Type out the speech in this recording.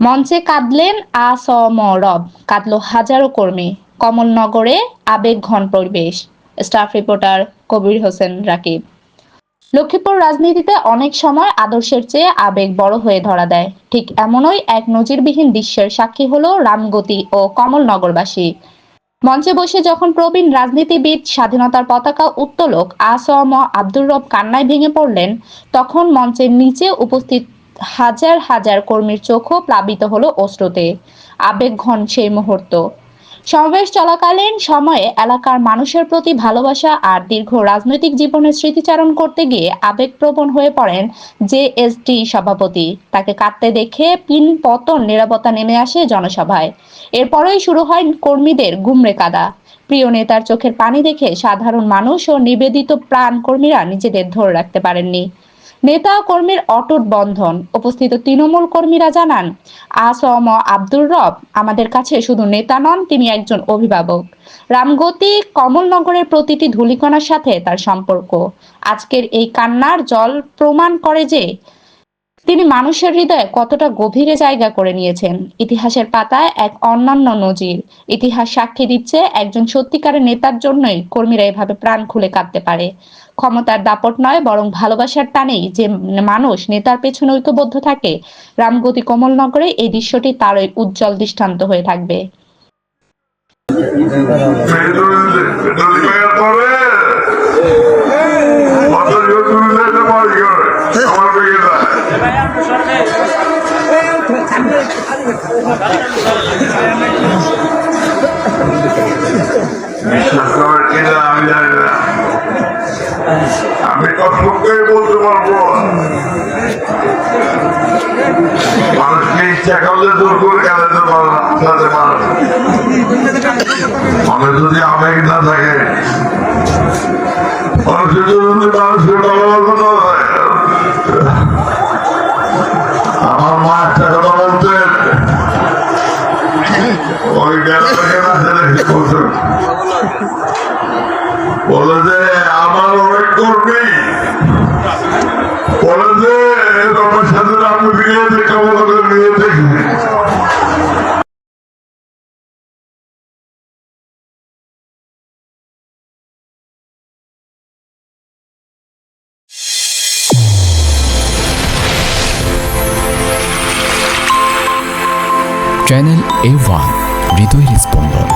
মঞ্চে কাঁদলেন আ স ম রব কাঁদল হাজারো কর্মী। কমলনগরে আবেগ ঘন পরিবেশ। Staff reporter Kabir Hossain Rakib. Lakshmipur রাজনীতিতে অনেক সময় আদর্শের চেয়ে আবেগ বড় হয়ে ধরা দেয়। ঠিক এমনই এক নজিরবিহীন দৃশ্যের সাক্ষী হলো রামগতি ও কমলনগরবাসী। মঞ্চে বসে যখন প্রবীণ রাজনীতিবিদ, স্বাধীনতার পতাকা উত্তোলক আসম আব্দুর রব কান্নায় ভেঙে পড়লেন, তখন মঞ্চের নিচে উপস্থিত হাজার হাজার কর্মীর চোখও প্লাবিত হলো অশ্রুতে আবেগ ঘন সেই মুহূর্ত। সমাবেশ চলাকালীন সময়ে এলাকার মানুষের প্রতি ভালোবাসা আর দীর্ঘ রাজনৈতিক জীবনের স্মৃতিচারণ করতে গিয়ে আবেগপ্রবণ হয়ে পড়েন জেএসটি সভাপতি। তাকে কাঁদতে দেখে পিন পতন নিরাপত্তা নেমে আসে জনসভায়। এরপরেই শুরু হয় কর্মীদের গুমরে কাদা। প্রিয় নেতার চোখের পানি দেখে সাধারণ মানুষ ও নিবেদিত প্রাণ কর্মীরা নিজেদের ধরে রাখতে পারেননি। নেতা কর্মীর অটুট বন্ধন। উপস্থিত তৃণমূল কর্মীরা জানান, আসম আব্দুর রব আমাদের কাছে শুধু নেতা নন, তিনি একজন অভিভাবক। রামগতি কমলনগরের প্রতিটি ধূলিকণার সাথে তার সম্পর্ক। আজকের এই কান্নার জল প্রমাণ করে যে তিনি মানুষের হৃদয়ে কতটা গভীরে জায়গা করে নিয়েছেন। ইতিহাসের পাতায় এক অন্যান্য নজির। ইতিহাস সাক্ষী দিচ্ছে একজন সত্যিকারের নেতার জন্যই কর্মীরা এভাবে প্রাণ খুলে কাঁদতে পারে। ক্ষমতার দাপট নয়, বরং ভালোবাসার টানেই যে মানুষ নেতার পেছনে ঐক্যবদ্ধ থাকে, রামগতি কমলনগরে এই দৃশ্যটি তারই উজ্জ্বল দৃষ্টান্ত হয়ে থাকবে। আমি না বলতে পারব মানুষকে ইচ্ছা করলে দূর করে খেলাতে পারো। মানুষ যদি আবেগ না থাকে মানুষের যদি মানুষের ভালোবাসা বলে যে আমার অনেক কর্মী। বলে যে তোমার সাথে আমি দেখি channel A one হৃদয়ের স্পন্দন